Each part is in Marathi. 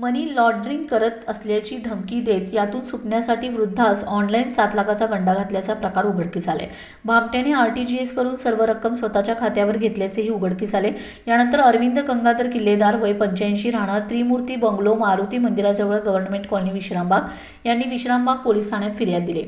मनी लॉन्ड्रिंग करत असल्याची धमकी देत यातून सुटण्यासाठी वृद्धास ऑनलाईन सात लाखाचा गंडा घातल्याचा प्रकार उघडकीस आले. भामट्याने एस करून सर्व रक्कम स्वतःच्या खात्यावर घेतल्याचेही उघडकीस आले. यानंतर अरविंद गंगाधर किल्लेदार वय पंच्याऐंशी राहणार त्रिमूर्ती बंगलो मारुती मंदिराजवळ गव्हर्नमेंट कॉलनी विश्रामबाग यांनी विश्रामबाग पोलीस ठाण्यात फिर्याद दिली.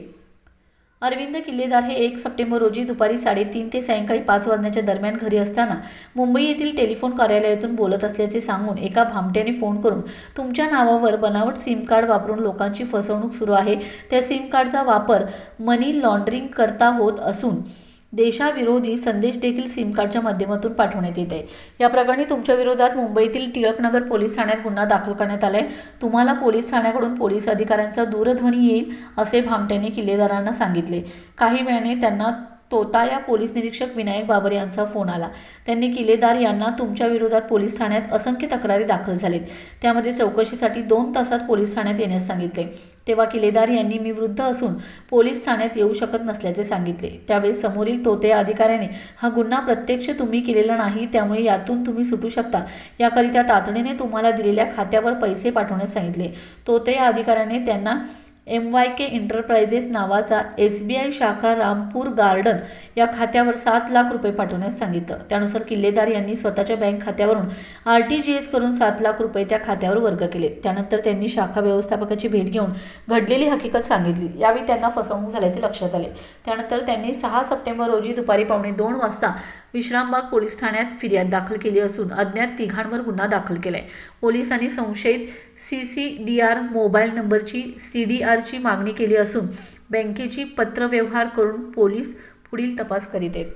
अरविंद किल्लेदार हे एक सप्टेंबर रोजी दुपारी साडेतीन ते सायंकाळी पाच वाजण्याच्या दरम्यान घरी असताना मुंबई येथील टेलिफोन कार्यालयातून बोलत असल्याचे सांगून एका भामट्याने फोन करून तुमच्या नावावर बनावट सिम कार्ड वापरून लोकांची फसवणूक सुरू आहे. त्या सिम कार्डचा वापर मनी लॉन्ड्रिंग करता होत असून देशाविरोधी संदेश देखील सिम कार्डच्या माध्यमातून पाठवण्यात येत आहे. या प्रकरणी तुमच्या विरोधात मुंबईतील टिळकनगर पोलीस ठाण्यात गुन्हा दाखल करण्यात आला आहे तुम्हाला पोलीस ठाण्याकडून पोलीस अधिकाऱ्यांचा दूरध्वनी येईल असे भामट्याने किल्लेदारांना सांगितले. काही वेळाने त्यांना तोता या पोलीस निरीक्षक विनायक बाबर यांचा फोन आला. त्यांनी किल्लेदार यांना तुमच्या विरोधात पोलीस ठाण्यात असंख्य तक्रारी दाखल झालीत. त्यामध्ये चौकशीसाठी दोन तासात पोलीस ठाण्यात येण्यास सांगितले. तेव्हा किल्लेदार यांनी मी वृद्ध असून पोलीस ठाण्यात येऊ शकत नसल्याचे सांगितले. त्यावेळी समोरील तोते अधिकाऱ्याने हा गुन्हा प्रत्यक्ष तुम्ही केलेला नाही त्यामुळे यातून तुम्ही सुटू शकता. याकरिता तातडीने तुम्हाला दिलेल्या खात्यावर पैसे पाठवण्यास सांगितले. तोते या अधिकाऱ्याने त्यांना एम वाय के एंटरप्राइजेस नावाचा एस बी आय शाखा रामपूर गार्डन या खात्यावर सात लाख रुपये पाठवण्यास सांगितलं. त्यानुसार किल्लेदार यांनी स्वतःच्या बँक खात्यावरून आर टी जी एस करून सात लाख रुपये त्या खात्यावर वर्ग केले. त्यानंतर त्यांनी शाखा व्यवस्थापकाची भेट घेऊन घडलेली हकीकत सांगितली. यावेळी त्यांना फसवणूक झाल्याचे लक्षात आले. त्यानंतर त्यांनी सहा सप्टेंबर रोजी दुपारी पावणे दोन वाजता विश्रामबाग पोलीस ठाण्यात फिर्याद दाखल केली असून अज्ञात तिघांवर गुन्हा दाखल केला आहे पोलिसांनी संशयित C C D R mobile नंबरची सी डी आरची मागणी केली असून बँकेची पत्रव्यवहार करून पोलीस पुढील तपास करीत आहेत.